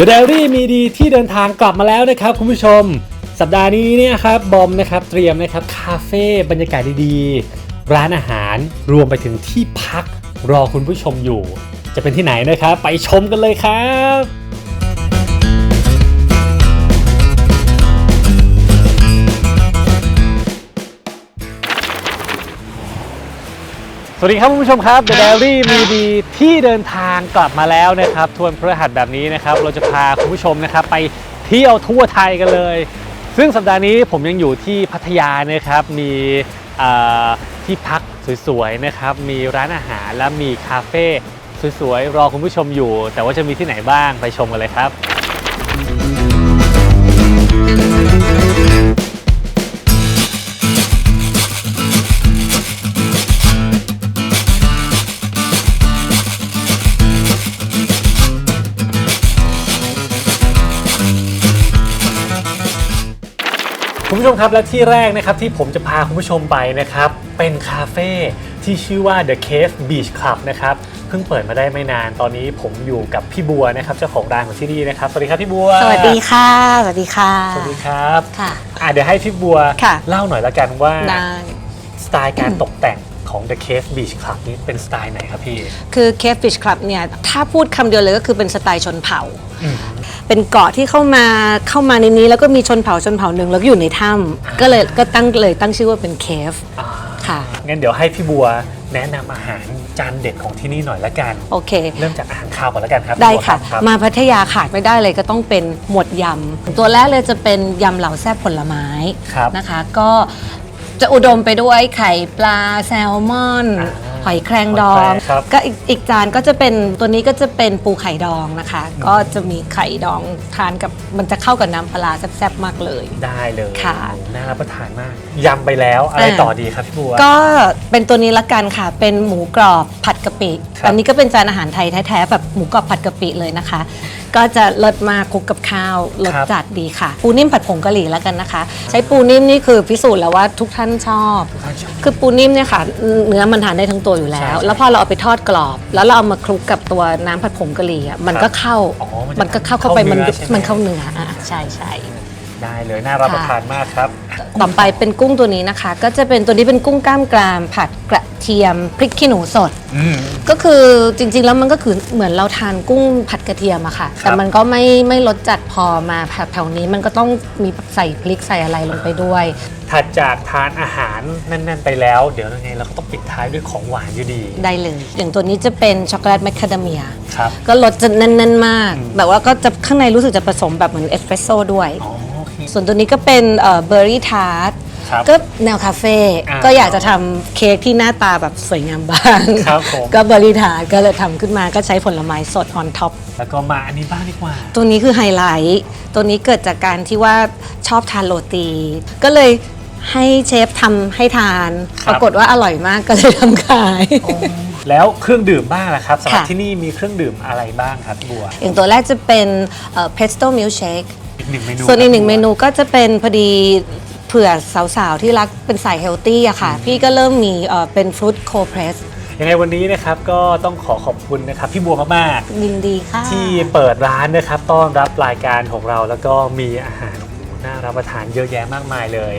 The Diary มีดีที่เดินทางกลับมาแล้วนะครับคุณผู้ชม สัปดาห์นี้เนี่ยครับบอมนะครับเตรียมนะครับคาเฟ่บรรยากาศดีๆ ร้านอาหารรวมไปถึงที่พักรอคุณผู้ชมอยู่ จะเป็นที่ไหนนะครับ ไปชมกันเลยครับ สวัสดีครับคุณผู้ชมครับ The Diary มีดีที่เดินทางกลับมาแล้วนะครับทวนพฤหัสแบบนี้นะครับ เราจะพาคุณผู้ชมนะครับไปเที่ยวทั่วไทยกันเลย ซึ่งสัปดาห์นี้ผมยังอยู่ที่พัทยานะครับ มีที่พักสวยๆนะครับ มีร้านอาหารและมีคาเฟ่สวยๆรอคุณผู้ชมอยู่ แต่ว่าจะมีที่ไหนบ้างไปชมกันเลยครับ คุณผู้ชมครับและที่แรกนะครับที่ผมจะพาคุณผู้ชมไปนะครับ เป็นคาเฟ่ที่ชื่อว่า The Cave Beach Club นะครับเพิ่งเปิดมาได้ไม่นานตอนนี้ผมอยู่กับพี่บัวนะครับเจ้าของร้านของที่นี่นะครับสวัสดีครับพี่บัว สวัสดีค่ะ สวัสดีค่ะ สวัสดีครับค่ะอะเดี๋ยวให้พี่บัวค่ะเล่าหน่อยละกันว่าได้ สไตล์การตกแต่ง ของ The Cave Beach Club นี้เป็นสไตล์ไหนครับพี่ คือ Cave Beach Club เนี่ยถ้าพูดคำเดียวเลยก็คือเป็นสไตล์ชนเผ่าอืมเป็นเกาะที่เข้ามาเข้ามาในนี้แล้วก็มีชนเผ่าชนเผ่าหนึ่งแล้วก็อยู่ในถ้ำก็เลยก็ตั้งเลยตั้งชื่อว่าเป็น Cave อ่าค่ะงั้นเดี๋ยวให้พี่บัวแนะนำอาหารจานเด็ดของที่นี่หน่อยละกัน โอเค เริ่มจากอาหารคาวก่อนละกันครับ ได้พี่บัวค่ะรับมาพัทยาขาดไม่ได้เลยก็ต้องเป็นหมวดยำ ตัวแรกเลยจะเป็นยำเหล่าแซ่บผลไม้ครับนะคะ ก็ จะอุดมไปด้วยไข่ปลาแซลมอนอ่าหอยแครงดอหงอยแครงครับ ก็อีกอีกจานก็จะเป็นตัวนี้ก็จะเป็นปูไข่ดองนะคะ ก็จะมีไข่ดองทานกับมันจะเข้ากับน้ำปลาร้าแซ่บๆมากเลย ได้เลยค่ะโอ้น่ารับประทานมากยำไปแล้วอะไรอ่าต่อดีครับพี่บัว ก็เป็นตัวนี้ละกันค่ะ เป็นหมูกรอบผัดกะปิครับ อันนี้ก็เป็นจานอาหารไทยแท้ๆแบบหมูกรอบผัดกะปิเลยนะคะ ก็จะเลิศมากคลุกกับข้าวรสจัดดีค่ะ ปูนิ่มผัดผงกะหรี่แล้วกันนะคะ ใช้ปูนิ่มนี่คือพิสูจน์แล้วว่าทุกท่านชอบ คือปูนิ่มเนี่ยค่ะเนื้อมันทานได้ทั้งตัวอยู่แล้ว ใช่ใช่แล้วพอเราเอาไปทอดกรอบ แล้วเราเอามาคลุกกับตัวน้ำผัดผงกะหรี่อะมันก็เข้าอ๋อมันจะมันก็เข้าเข้าไปเข้ามันเนื้อใช่ไหม มันเข้าเนื้ออะใช่ใช่ ได้เลยน่ารับประทานมากครับต่อไปเป็นกุ้งตัวนี้นะคะ ก็จะเป็นตัวนี้เป็นกุ้งกล้ามกรามผัดกระเทียมพริกขี้หนูสด อืม ก็คือจริงๆแล้วมันก็คือเหมือนเราทานกุ้งผัดกระเทียมอะค่ะครับแต่มันก็ไม่ไม่รสจัดพอมาแถวๆนี้มันก็ต้องมีใส่พริกใส่อะไรลงไปด้วย ถัดจากทานอาหารแน่น ๆ ไปแล้ว เดี๋ยวยังไงเราก็ต้องปิดท้ายด้วยของหวานอยู่ดี ได้เลย อย่างตัวนี้จะเป็นช็อกโกแลตแมคคาเดเมีย ครับ ก็รสจะแน่นๆมากอืมแบบว่าก็จะข้างในรู้สึกจะผสมแบบเหมือนเอสเปรสโซ่ด้วย อ๋อโอเค ส่วนตัวนี้ก็เป็นเบอร์รี่ทาร์ตครับ ก็แนวคาเฟ่อ่าก็อยากจะทำเค้กที่หน้าตาแบบสวยงามบ้าง ครับผม ก็เบอร์รี่ทาร์ตก็เลยทำขึ้นมาก็ใช้ผลไม้สดออนท็อป แล้วก็มาอันนี้บ้างดีกว่า ตัวนี้คือไฮไลท์ ตัวนี้เกิดจากการที่ว่าชอบทานโรตี ก็เลยให้เชฟทำให้ทาน ครับ ปรากฏว่าอร่อยมากก็เลยทำขาย แล้วเครื่องดื่มบ้างล่ะครับสำหรับค่ะ ที่นี่มีเครื่องดื่มอะไรบ้างครับพี่บัว อย่างตัวแรกจะเป็นเพสโต้มิลเชคอีก หนึ่งเมนูส่วนอีกหนึ่งครับเมนูก็จะเป็นพอดีเผื่อสาวๆ ที่รักเป็นสายเฮลตี้อะค่ะ พี่ก็เริ่มมีเอ่อเป็นฟรุตโคเพรสยังไงวันนี้นะครับก็ต้องขอขอบคุณนะครับพี่บัวมากๆยินดีค่ะที่เปิดร้านนะครับต้อนรับรายการของเราแล้วก็มีอาหารโอ้โหน่ารับประทานเยอะแยะมากมายเลย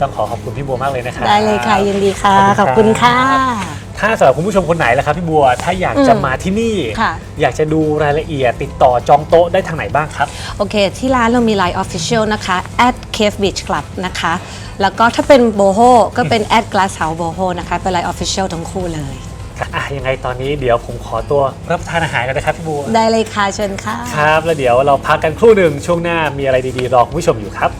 ต้องขอขอบคุณพี่บัวมากเลยนะครับ ได้เลยค่ะยินดีค่ะขอบคุณค่ะ ถ้าสำหรับคุณผู้ชมคนไหนล่ะครับพี่บัว ถ้าอยากจะอืมมาที่นี่ ค่ะ อยากจะดูรายละเอียดติดต่อจองโต๊ะได้ทางไหนบ้างครับ โอเค ที่ร้านเรามี Line Official นะคะ at Cave Beach Club นะคะ แล้วก็ถ้าเป็นโบโฮก็เป็น at Glass House Boho นะคะ เป็น Line Official ทั้งคู่เลย อะยังไงตอนนี้เดี๋ยวผมขอตัวรับประทานอาหารกันนะครับพี่บัว ได้เลยค่ะเชิญค่ะ ครับ แล้วเดี๋ยวเราพักกันครู่หนึ่งช่วงหน้ามีอะไรดีๆ รอคุณผู้ชมอยู่ครับ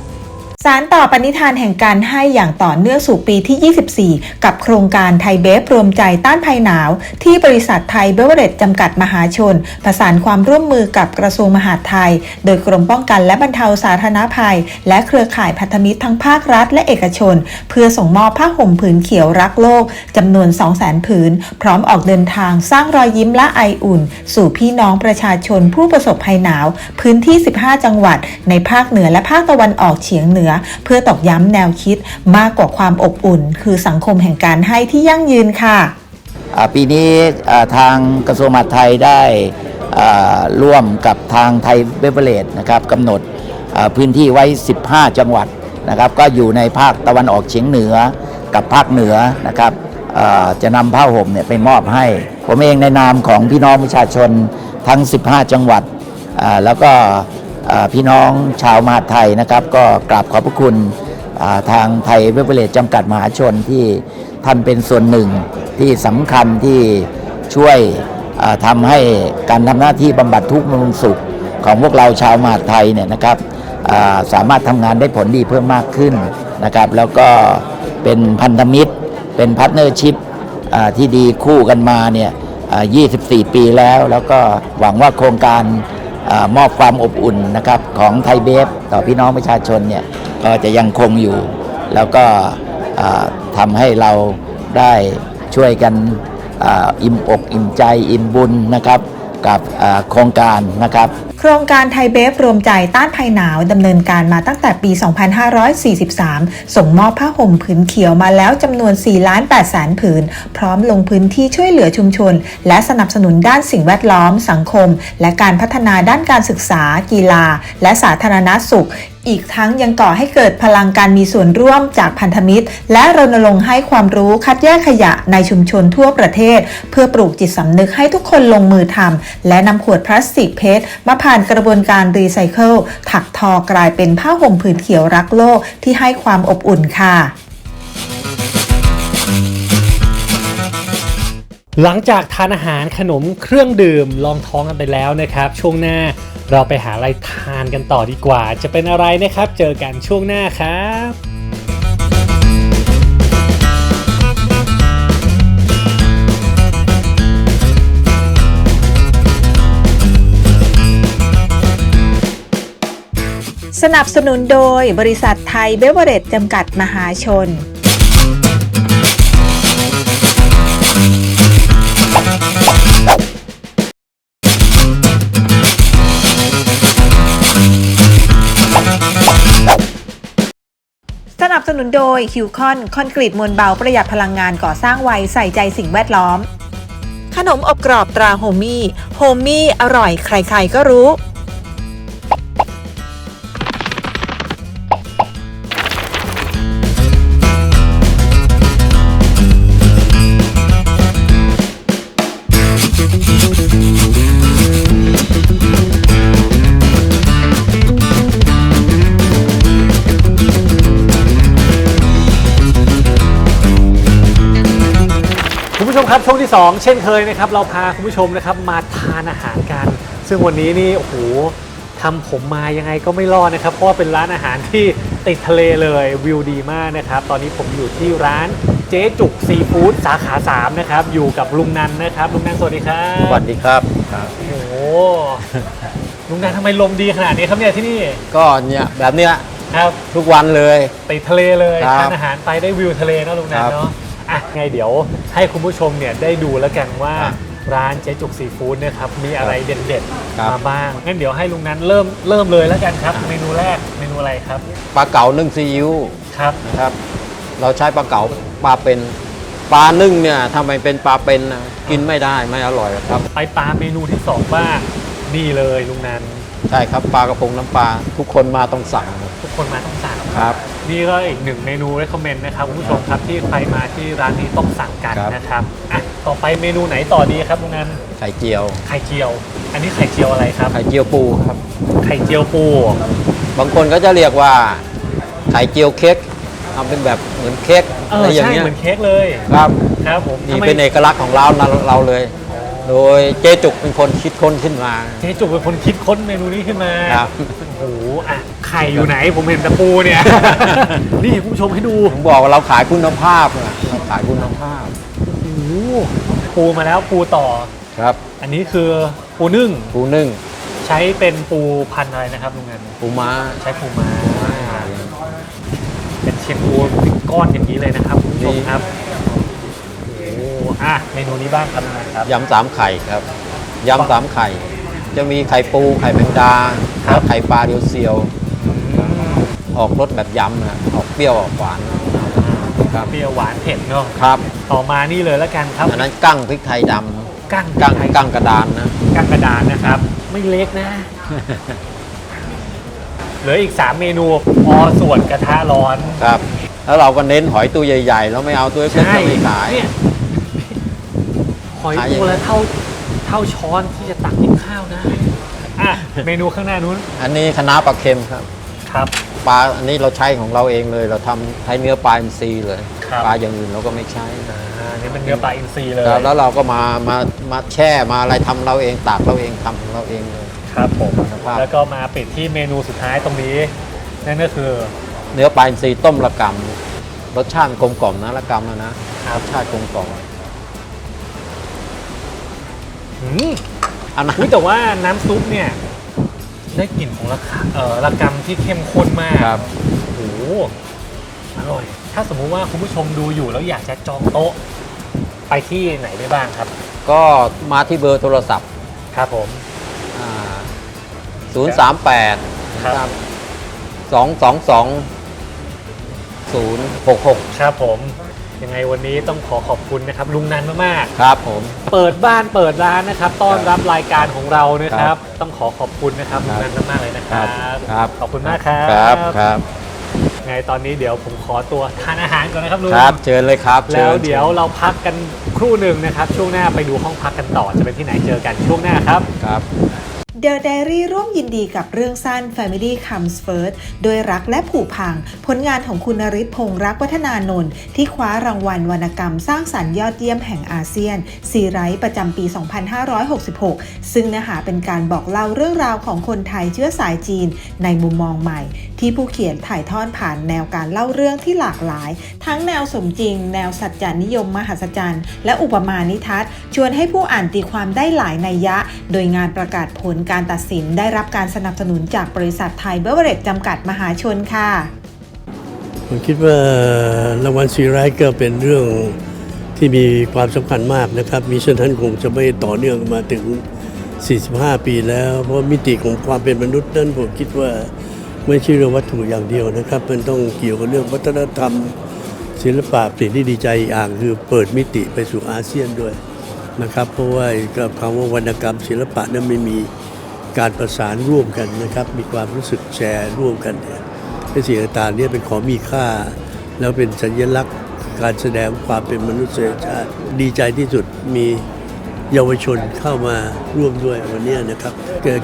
สารต่อปณิธานแห่งการให้อย่างต่อเนื่องสู่ปีที่ 24 กับโครงการไทยเบฟรวมใจต้านภัยหนาว ที่บริษัทไทยเบเวอร์เรจจำกัดมหาชน ประสานความร่วมมือกับกระทรวงมหาดไทย โดยกรมป้องกันและบรรเทาสาธารณภัย และเครือข่ายพันธมิตรทั้งภาครัฐและเอกชน เพื่อส่งมอบผ้าห่มผืนเขียวรักโลกจำนวน 200,000 ผืน พร้อมออกเดินทางสร้างรอยยิ้มและไออุ่น สู่พี่น้องประชาชนผู้ประสบภัยหนาว พื้นที่ 15 จังหวัด ในภาคเหนือและภาคตะวันออกเฉียงเหนือเพื่อตอกย้ำแนวคิดมากกว่าความอบอุ่น คือสังคมแห่งการให้ที่ยั่งยืนค่ะ ปีนี้ทางกระทรวงมหาดไทยได้ร่วมกับทางไทยเบเวอเรจนะครับกำหนดพื้นที่ไว้ 15 จังหวัดนะครับ ก็อยู่ในภาคตะวันออกเฉียงเหนือกับภาคเหนือนะครับจะนำผ้าห่มเนี่ยไปมอบให้ ผมเองในนามของพี่น้องประชาชนทั้ง 15 จังหวัดแล้วก็ พี่น้องชาวมหาดไทยนะครับ ก็กราบขอบพระคุณทางไทยเวเบเลตจำกัดมหาชนที่ท่านเป็นส่วนหนึ่งที่สำคัญที่ช่วยอ่าทำให้การทำหน้าที่บำบัดทุกข์บำรุงสุข ของพวกเราชาวมหาดไทยเนี่ยนะครับสามารถทำงานได้ผลดีเพิ่มมากขึ้นนะครับ แล้วก็เป็นพันธมิตร เป็นพาร์ทเนอร์ชิพที่ดีคู่กันมาเนี่ย24 ปีแล้ว แล้วก็หวังว่าโครงการ มอบความอบอุ่นนะครับของไทยเบฟต่อพี่น้องประชาชนเนี่ยก็จะยังคงอยู่ แล้วก็ทำให้เราได้ช่วยกันออิ่มอกอิ่มใจอิ่มบุญนะครับ กับโครงการนะครับ โครงการไทยเบฟรวมใจต้านภัยหนาวดำเนินการมาตั้งแต่ปี 2543 ส่งมอบผ้าห่มผืนเขียวมาแล้วจำนวน 4 ล้าน8แสนผืน พร้อมลงพื้นที่ช่วยเหลือชุมชน และสนับสนุนด้านสิ่งแวดล้อม สังคม และการพัฒนาด้านการศึกษา กีฬา และสาธารณสุข อีกทั้งยังก่อให้เกิดพลังการมีส่วนร่วมจากพันธมิตร และรณรงค์ให้ความรู้คัดแยกขยะในชุมชนทั่วประเทศ เพื่อปลูกจิตสำนึกให้ทุกคนลงมือทำและนำขวดพลาสติกเพชรมาผ่านกระบวนการรีไซเคิลถักทอกลายเป็นผ้าห่มผืนเขียวรักโลกที่ให้ความอบอุ่นค่ะ หลังจากทานอาหารขนมเครื่องดื่มลองท้องกันไปแล้วนะครับ ช่วงหน้าเราไปหาอะไรทานกันต่อดีกว่า จะเป็นอะไรนะครับ เจอกันช่วงหน้าครับสนับสนุนโดยบริษัทไทยเบเวอเรจจำกัดมหาชน สนุนโดยคิวคอนคอนกรีตมวลเบาประหยัดพลังงานก่อสร้างไวใส่ใจสิ่งแวดล้อม ขนมอบกรอบตราโฮมี่โฮมี่อร่อยใครๆก็รู้ 2 เช่นเคยนะครับ เราพาคุณผู้ชมนะครับมาทานอาหารกัน ซึ่งวันนี้นี่โอ้โหทำผมมายังไงก็ไม่รอดนะครับ เพราะว่าเป็นร้านอาหารที่ติดทะเลเลยวิวดีมากนะครับ ตอนนี้ผมอยู่ที่ร้านเจ๊จุกซีฟู้ดสาขา 3 นะครับ อยู่กับลุงนันนะครับ ลุงนันสวัสดีครับสวัสดีครับ โอ้โหลุงนันทำไมลมดีขนาดนี้ครับเนี่ยที่นี่ก็เนี่ยแบบเนี้ยครับ ทุกวันเลย ติดทะเลเลยครับ ทานอาหารไปได้วิวทะเลเนอะลุงนันครับเนาะ อะไงเดี๋ยวให้คุณผู้ชมเนี่ยได้ดูแล้วกันว่าครับร้านเจ๊จุกซีฟู้ดเนะครับมีอะไรเด็ดครับๆมาบ้างงั้นเดี๋ยวให้ลุงนันเริ่มเริ่มเลยแล้วกันครับ เมนูแรกเมนูอะไรครับปลาเก๋านึ่งซีอิ๊วครับ นะครับ เราใช้ปลาเก๋าปลาเป็นปลานึ่งเนี่ยทำไมเป็นปลาเป็นนะกินไม่ได้ไม่อร่อยครับ ไปปลาเมนูที่สองบ้างนี่เลยลุงนัน ใช่ครับปลากระพงน้ำปลาทุกคนมาต้องสั่งทุกคนมาต้องสั่งครับ นี่ก็อีกหนึ่งเมนู recommend นะครับคุณผู้ชมครับที่ใครมาที่ร้านนี้ต้องสั่งกันครับ นะครับอะต่อไปเมนูไหนต่อดีครับลุงนันไข่เจียว ไข่เจียว อันนี้ไข่เจียวอะไรครับ ไข่เจียวปูครับ ไข่เจียวปูบางคนก็จะเรียกว่าไข่เจียวเค้กทำเป็นแบบเหมือนเค้กเออะไรออย่างใช่เงี้ยเหมือนเค้กเลยครับครับผมนี่ทำไมเป็นเอกลักษณ์ของเราเราเราเลย โดยเจ๊จุกเป็นคนคิดค้นขึ้นมา เจ๊จุกเป็นคนคิดค้นเมนูนี้ขึ้นมาครับโอ้โหอะไข่ข่อยู่ไหนผมเห็นแต่ปูเนี่ย นี่คุณผู้ชมให้ดูผมบอกว่าเราขายคุณภาพนะเราขายคุณภาพโอ้โหปูมาแล้วปูต่อ ครับ อันนี้คือปูนึ่ง ปูนึ่ง ใช้เป็นปูพันธุ์อะไรนะครับลุงเงินปูม้าใช้ปูม้าเป็นเชียงปูเป็นก้อนอย่างนี้เลยนะครับคุณผู้ชมครับโอ้โหอะเมนูนี้บ้างครับลุงเงินครับยำสามไข่ครับยำสามไข่ จะมีไข่ปูไข่แมงดาครับไข่ปลาเดียวเซียว ออกรสแบบยำนะออกเปรี้ยวออกหวานครับเปรี้ยวหวานเผ็ดเนาะครับ ต่อมานี่เลยแล้วกันครับอันนั้นกั้งพริกไทยดำกั้งกั้งไทยกั้งกระดานนะกั้งกระดานนะครับ ไม่เล็กนะเหลืออีก 3 เมนูออส่วนกระทะร้อนครับ แล้วเราก็เน้นหอยตัวใหญ่ ๆ แล้วไม่เอาตัวเล็กๆเราไม่ขายเนี่ย หอยขายอย่างตัวละเท่าเท่าช้อนที่จะตักกินข้าวได้อะเมนูข้างหน้านู้นอันนี้คณะน้าปลาเค็มครับ ครับ ปลาอันนี้เราใช้ของเราเองเลย เราทำใช้เนื้อปลาอินทรีย์เลย ครับ ปลาอย่างอื่นเราก็ไม่ใช้อ่านี่เป็นเนื้อปลาอินทรีเลยครับแล้วเราก็มามามาแช่มาอะไรทำเราเองตากเราเองทำของเราเองเลย ครับผมครับ แล้วก็มาปิดที่เมนูสุดท้ายตรงนี้ นั่นก็คือ เนื้อปลาอินทรีย์ต้มระกำรสชาติกลมกล่อมนะระกำนะนะรสชาติกลมกล่อม อืมอันนั้นอุ๊ยแต่ว่าน้ำซุปเนี่ย ได้กลิ่นของระคะเอ่อระกำที่เข้มข้นมากครับ โอ้โหอร่อย ถ้าสมมุติว่าคุณผู้ชมดูอยู่แล้วอยากจะจองโต๊ะ ไปที่ไหนได้บ้างครับ ก็มาที่เบอร์โทรศัพท์ครับผมศูนย์สามแปดครับสองสองสองศูนย์หกหกครับผม ยังไงวันนี้ต้องขอขอบคุณนะครับลุงนันมากครับผมๆเปิดบ้านเปิดร้านนะครับต้อนรับรายการของเรานะคครัรับบต้องขอขอบคุณนะครับคลุรับงนันมากๆเลยนะครับครับ ขอบคุณมากครับครับครับไงตอนนี้เดี๋ยวผมขอตัวทานอาหารก่อนนะครับลุงครับ เชิญเลยครับแล้วชิญเดี๋ยวเราพักกันครู่หนึ่งนะครับ ช่วงหน้าไปดูห้องพักกันต่อจะเป็นที่ไหนเจอกันช่วงหน้าครับครับ The Diary ร่วมยินดีกับเรื่องสั้น Family Comes First โดยรักและผูกพัง ผลงานของคุณนริศพงษ์รักวัฒนานนท์ที่คว้ารางวัลวรรณกรรมสร้างสรรค์ยอดเยี่ยมแห่งอาเซียน ซีไรต์ประจำปี 2566 ซึ่งเนื้อหาเป็นการบอกเล่าเรื่องราวของคนไทยเชื้อสายจีนในมุมมองใหม่ ที่ผู้เขียนถ่ายทอดผ่านแนวการเล่าเรื่องที่หลากหลาย ทั้งแนวสมจริง แนวสัจจานิยมมหัศจรรย์ และอุปมาณิทัศน์ชวนให้ผู้อ่านตีความได้หลายนัยยะ โดยงานประกาศผลการตัดสินได้รับการสนับสนุนจากบริษัทไทยเบเวอร์เรจจำกัดมหาชนค่ะ ผมคิดว่ารางวัลซีไรต์ก็เป็นเรื่องที่มีความสำคัญมากนะครับ มีฉะนั้นคงจะไม่ต่อเนื่องมาถึง 45 ปีแล้ว เพราะมิติของความเป็นมนุษย์นั้นผมคิดว่าไม่ใช่เรื่องวัตถุอย่างเดียวนะครับ มันต้องเกี่ยวกับเรื่องวัฒนธรรม ศิลปะสิ่งที่ดีใจอย่างคือเปิดมิติไปสู่อาเซียนด้วยนะครับ เพราะว่าคำว่าวรรณกรรมศิลปะนั้นไม่มี การประสานร่วมกันนะครับ มีความรู้สึกแชร์ร่วมกันเนี่ยในสิ่งต่างๆเนี่ยเป็นของมีค่า แล้วเป็นสัญลักษณ์การแสดงความเป็นมนุษยชาติดีใจที่สุดมีเยาวชนเข้ามาร่วมด้วยวันนี้นะครับ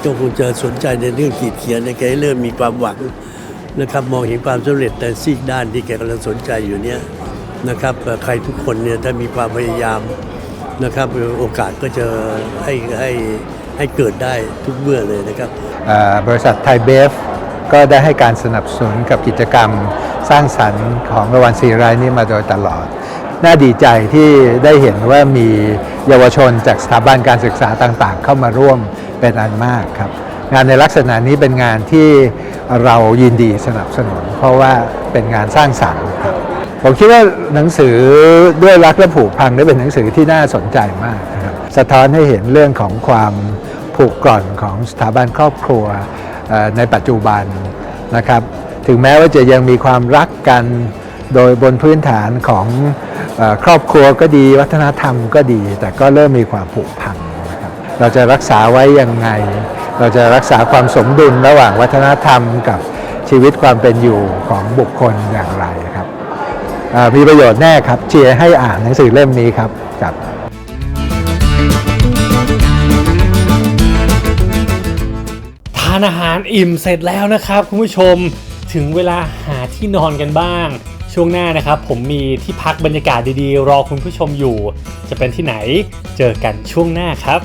ก็คงจะสนใจในเรื่องขีดเขียนในแกเริ่มมีความหวังนะครับมองเห็นความสำเร็จแต่ซีกด้านที่แกกำลังสนใจอยู่เนี่ยนะครับใครทุกคนเนี่ยถ้ามีความพยายามนะครับโอกาสก็จะให้ให้ ให้เกิดได้ทุกเมื่อเลยนะครับบริษัทไทยเบฟก็ได้ให้การสนับสนุนกับกิจกรรมสร้างสรรค์ของรางวัลซีรต์นี้มาโดยตลอด น่าดีใจที่ได้เห็นว่ามีเยาวชนจากสถาบันการศึกษาต่างๆ เข้ามาร่วมเป็นอันมากครับ งานในลักษณะนี้เป็นงานที่เรายินดีสนับสนุน เพราะว่าเป็นงานสร้างสรรค์ครับผมคิดว่าหนังสือด้วยรักและผูกพังได้เป็นหนังสือที่น่าสนใจมากนะครับ สะท้อนให้เห็นเรื่องของความผูกกร่อนของสถาบันครอบครัวในปัจจุบันนะครับ ถึงแม้ว่าจะยังมีความรักกันโดยบนพื้นฐานของครอบครัวก็ดีวัฒนธรรมก็ดี แต่ก็เริ่มมีความผูกพันนะครับเราจะรักษาไว้ยังไง เราจะรักษาความสมดุลระหว่างวัฒนธรรมกับชีวิตความเป็นอยู่ของบุคคลอย่างไรครับมีประโยชน์แน่ครับเชียร์ให้อ่านหนังสือเล่มนี้ครับครับานอาหารอิ่มเสร็จแล้วนะครับคุณผู้ชมถึงเวลาหาที่นอนกันบ้าง ช่วงหน้านะครับ ผมมีที่พักบรรยากาศดีๆ รอคุณผู้ชมอยู่ จะเป็นที่ไหนเจอกันช่วงหน้าครับ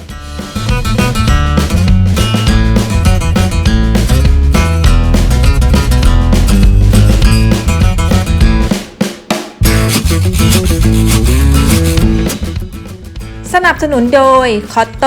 สนับสนุนโดยคอตโต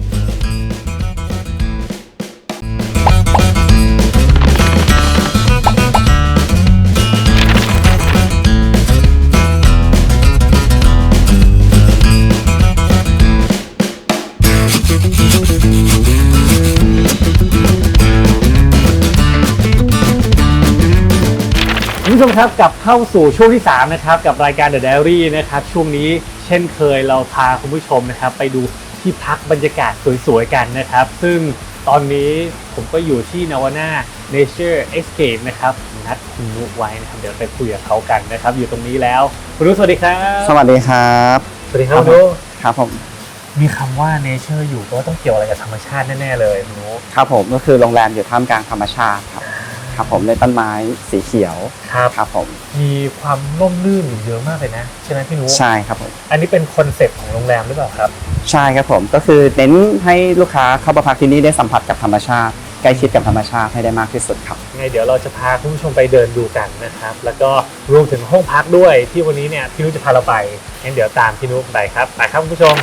ผู้ชมครับกลับเข้าสู่ช่วงที่ 3 นะครับ กับรายการ The Diary นะครับ ช่วงนี้เช่นเคยเราพาคุณผู้ชมนะครับ ไปดูที่พักบรรยากาศสวยๆกันนะครับ ซึ่งตอนนี้ผมก็อยู่ที่นาวาน่า Nature Escape นะครับนัดคุณนุไว้นะครับ เดี๋ยวไปคุยกับเขากันนะครับ อยู่ตรงนี้แล้วคุณนุสวัสดีครับสวัสดีครับ สวัสดีครับคุณนุครับผมมีคำว่า Nature อยู่ก็ต้องเกี่ยวอะไรกับธรรมชาติแน่ๆเลยคุณนุครับผมก็คือโรงแรมอยู่ท่ามกลางธรรมชาติครับ ครับผมในต้นไม้สีเขียวครับครับผมมีความร่มรื่นอยู่เยอะมากเลยนะใช่ไหมพี่นุใช่ครับผมอันนี้เป็นคอนเซปต์ของโรงแรมหรือเปล่าครับ ใช่ครับผมก็คือเน้นให้ลูกค้าเข้ามาพักที่นี่ได้สัมผัสกับธรรมชาติใกล้ชิดกับธรรมชาติให้ได้มากที่สุดครับยังไงเดี๋ยวเราจะพาคุณผู้ชมไปเดินดูกันนะครับ แล้วก็รวมถึงห้องพักด้วยที่วันนี้เนี่ยพี่นุจะพาเราไปงั้นเดี๋ยวตามพี่นุไปครับไปครับคุณผู้ชม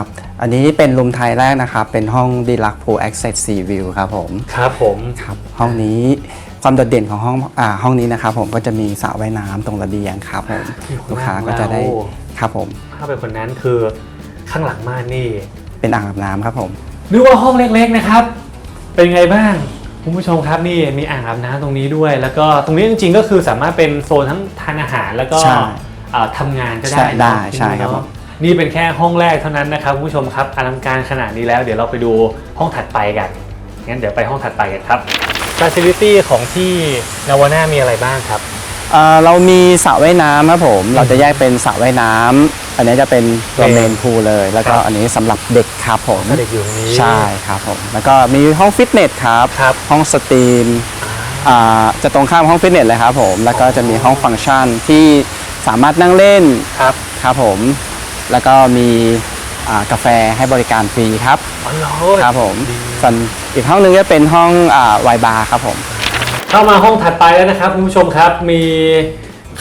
ครับ อันนี้เป็นรูมไทยแรกนะครับ เป็นห้องดีลักพูแอคเซสซีวิวครับผมครับผมครับห้องนี้ความโดดเด่นของห้องอ่าห้องนี้นะครับผมก็จะมีสระว่ายน้ำตรงระเบียงครับผมลูกค้าก็จะได้ครับผมถ้าเป็นคนนั้นคือข้างหลังม่านนี่ เป็นอ่างอาบน้ำครับผม นึกว่าห้องเล็กๆนะครับ เป็นไงบ้างคุณผู้ชมครับนี่มีอ่างอาบน้ำตรงนี้ด้วย แล้วก็ตรงนี้จริงๆก็คือสามารถเป็นโซนทั้งทานอาหารแล้วก็ใช่เอ่อทำงานก็ได้ใช่ได้เนอะใช่ครับเนอะผม นี่เป็นแค่ห้องแรกเท่านั้นนะครับคุณผู้ชมครับอลังการขนาดนี้แล้วเดี๋ยวเราไปดูห้องถัดไปกันงั้นเดี๋ยวไปห้องถัดไปกันครับ Facility ของที่นาวาน่ามีอะไรบ้างครับ เอ่อเรามีสระว่ายน้ำครับผม เราจะแยกเป็นสระว่ายน้ำอันนี้จะเป็นตัวโอเคเมนพูลเลย แล้วก็ครับ อันนี้สำหรับเด็กครับผมก็เด็กอยู่ตรงนี้ ใช่ครับผมแล้วก็มีห้องฟิตเนสครับ ครับห้องสตรีมอ่าจะตรงข้ามห้องฟิตเนสเลยครับผม แล้วก็จะมีห้องฟังก์ชันที่สามารถนั่งเล่นครับ ครับผม แล้วก็มีอ่ากาแฟให้บริการฟรีครับอ๋อเหรอครับผมดีส่วนอีกห้องหนึงจะเป็นห้องไวบาร์ครับผม เข้ามาห้องถัดไปแล้วนะครับคุณผู้ชมครับมี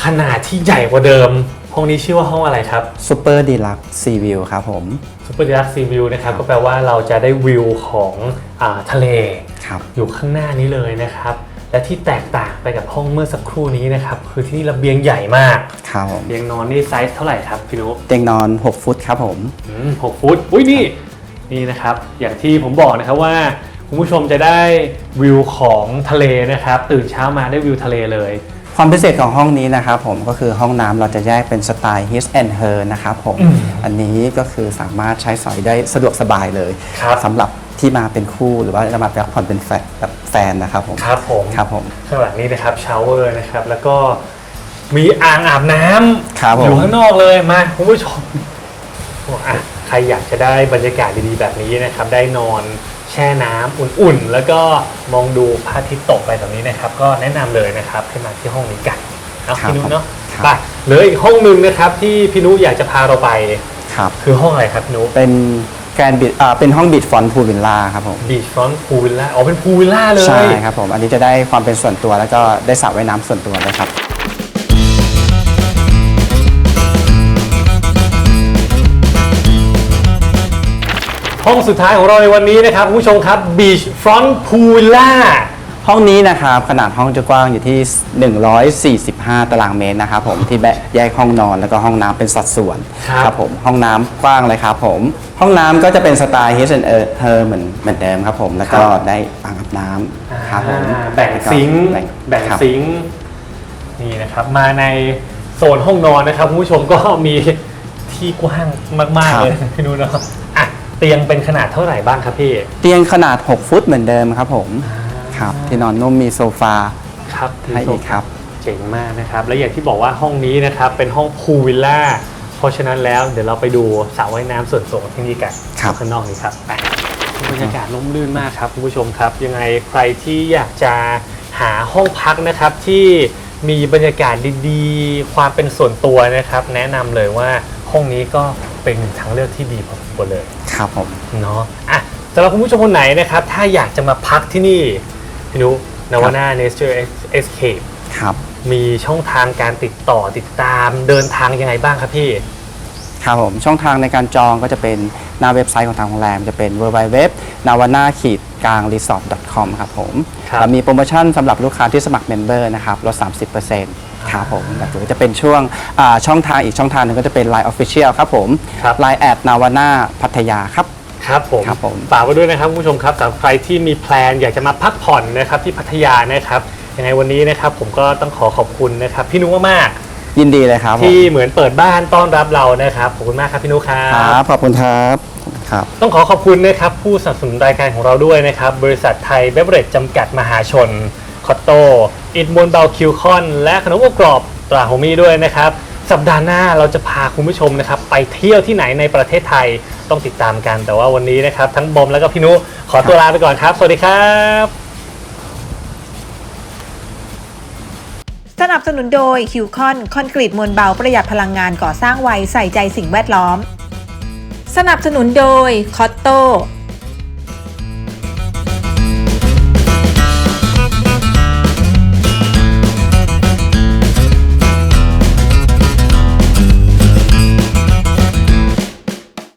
ขนาดที่ใหญ่กว่าเดิม ห้องนี้ชื่อว่าห้องอะไรครับ ซูเปอร์ดีลักซีวิวครับผม ซูเปอร์ดีลักซีวิวนะครับก็แปลว่าเราจะได้วิวของอาทะเล ครับ อยู่ข้างหน้านี้เลยนะครับ และที่แตกต่างไปกับห้องเมื่อสักครู่นี้นะครับ คือที่ระเบียงใหญ่มากครับผมเตียงนอนนี่ไซส์เท่าไหร่ครับพี่นุเตียงนอน 6 ฟุตครับผม อืมหกฟุตอุ้ยนี่นี่นะครับ อย่างที่ผมบอกนะครับว่าคุณผู้ชมจะได้วิวของทะเลนะครับ ตื่นเช้ามาได้วิวทะเลเลย ความพิเศษของห้องนี้นะครับผมก็คือห้องน้ำเราจะแยกเป็นสไตล์ his and her นะครับผมอืมอันนี้ก็คือสามารถใช้สอยได้สะดวกสบายเลยครับ สำหรับที่มาเป็นคู่หรือว่าจะมาพักผ่อนเป็นแฟนแบบ แฟนนะครับผมครับผมครับผม ข้างหลังนี้นะครับชาวเวอร์นะครับ แล้วก็มีอ่างอาบน้ำครับผมอยู่ข้างนอกเลยมาคุณผู้ชมโอ้อะใครอยากจะได้บรรยากาศดีๆแบบนี้นะครับ ได้นอนแช่น้ำอุ่นๆ แล้วก็มองดูพระอาทิตย์ตกไปแบบนี้นะครับ ก็แนะนำเลยนะครับให้มาที่ห้องนี้กันเอาครับพี่นุเนาะครับ ไปเหลยอีกห้องหนึ่งนะครับ ที่พี่นุอยากจะพาเราไป ครับ คือห้องอะไรครับพี่นุ เป็นแกรนบิดอ่าเป็นห้องบิดฟอนพูลวิลล่าครับผมบีชฟรอนต์พูวิลล่าอ๋อเป็นพูวิลล่าเลย ใช่ครับผม อันนี้จะได้ความเป็นส่วนตัวแล้วก็ได้สระว่ายน้ำส่วนตัวเลยครับ ห้องสุดท้ายของเราในวันนี้นะครับคุณผู้ชมครับ Beach Front Pool Villa ห้องนี้นะครับขนาดห้องจะกว้างอยู่ที่ 145 ตารางเมตรนะครับผมที่แบ่งแยกห้องนอนแล้วก็ห้องน้ำเป็นสัดส่วนครับผมห้องน้ำกว้างเลยครับผมห้องน้ำก็จะเป็นสไตล์ H H เหมือนเหมือนเดิมครับผมแล้วก็ได้อ่างอาบน้ำครับผมอ่าแบ่งล้วก็ซิงค์แบ่งแบ่งครับ ซิงค์นี่นะครับ มาในโซนห้องนอนนะครับคุณผู้ชมก็มีที่กว้างมากๆเลยพี่นุ้นเนาะอะเตียงเป็นขนาดเท่าไหร่บ้างครับพี่เตียงขนาด 6 ฟุตเหมือนเดิมครับผม ครับ ที่นอนนุ่มมีโซฟาครับให้อีกครับ เจ๋งมากนะครับ และอย่างที่บอกว่าห้องนี้นะครับ เป็นห้องพูลวิลล่าเพราะฉะนั้นแล้วเดี๋ยวเราไปดูสระว่ายน้ำส่วนตัวของที่นี่กันครับข้างนอกนี้ครับไปบรรยากาศร่มรื่นมากครับคุณผู้ชมครับ ยังไงใครที่อยากจะหาห้องพักนะครับที่มีบรรยากาศดีๆ ความเป็นส่วนตัวนะครับ แนะนำเลยว่าห้องนี้ก็เป็นหนึ่งทางเลือกที่ดีพอสมควรเลย ครับผม เนาะอะสำหรับคุณผู้ชมคนไหนนะครับ ถ้าอยากจะมาพักที่นี่ พี่นุนวาน่าเนสเจอร์เอสเคปครับ มีช่องทางการติดต่อติดตามเดินทางยังไงบ้างครับพี่ ครับผม ช่องทางในการจองก็จะเป็นหน้าเว็บไซต์ของทางโรงแรม จะเป็น w w w n a v a n a ขีดกลาง resort com ครับผมครับแล้วมีโปรโมชั่นสำหรับลูกค้าที่สมัครเมมเบอร์นะครับลด 30%ครับผมหรือจะเป็นช่วงอ่าช่องทางอีกช่องทางหนึงก็จะเป็น Line Official ครับผมครับ Line แอดนาวาน่าพัทยาครับ ครับผมครับผมฝากไว้ด้วยนะครับคุณผู้ชมครับสำหรับใครที่มีแพลนอยากจะมาพักผ่อนนะครับที่พัทยานะครับยังไงวันนี้นะครับผมก็ต้องขอขอบคุณนะครับพี่นุ้มากยินดีเลยครับๆผมที่เหมือนเปิดบ้านต้อนรับเรานะครับขอบคุณมากครับพี่นุ้ครัครับ บขอบคุณครับครับ ต้องขอขอบคุณนะครับผู้สนับสนุนรายการของเราด้วยนะครับบริษัทไทยเบเบอร์เรจจำกัดมหาชน คอตโต อิดมวนเบลคิวคอน และขนมอบกรอบตราโฮมี่ด้วยนะครับ สัปดาห์หน้าเราจะพาคุณผู้ชมนะครับไปเที่ยวที่ไหนในประเทศไทย ต้องติดตามกัน แต่ว่าวันนี้นะครับ ทั้งบอมแล้วก็พี่นุขอตัวลาไปก่อนครับ สวัสดีครับ สนับสนุนโดยคิวคอนคอนกรีตมวลเบาประหยัดพลังงานก่อสร้างไวใส่ใจสิ่งแวดล้อม สนับสนุนโดยคอตโต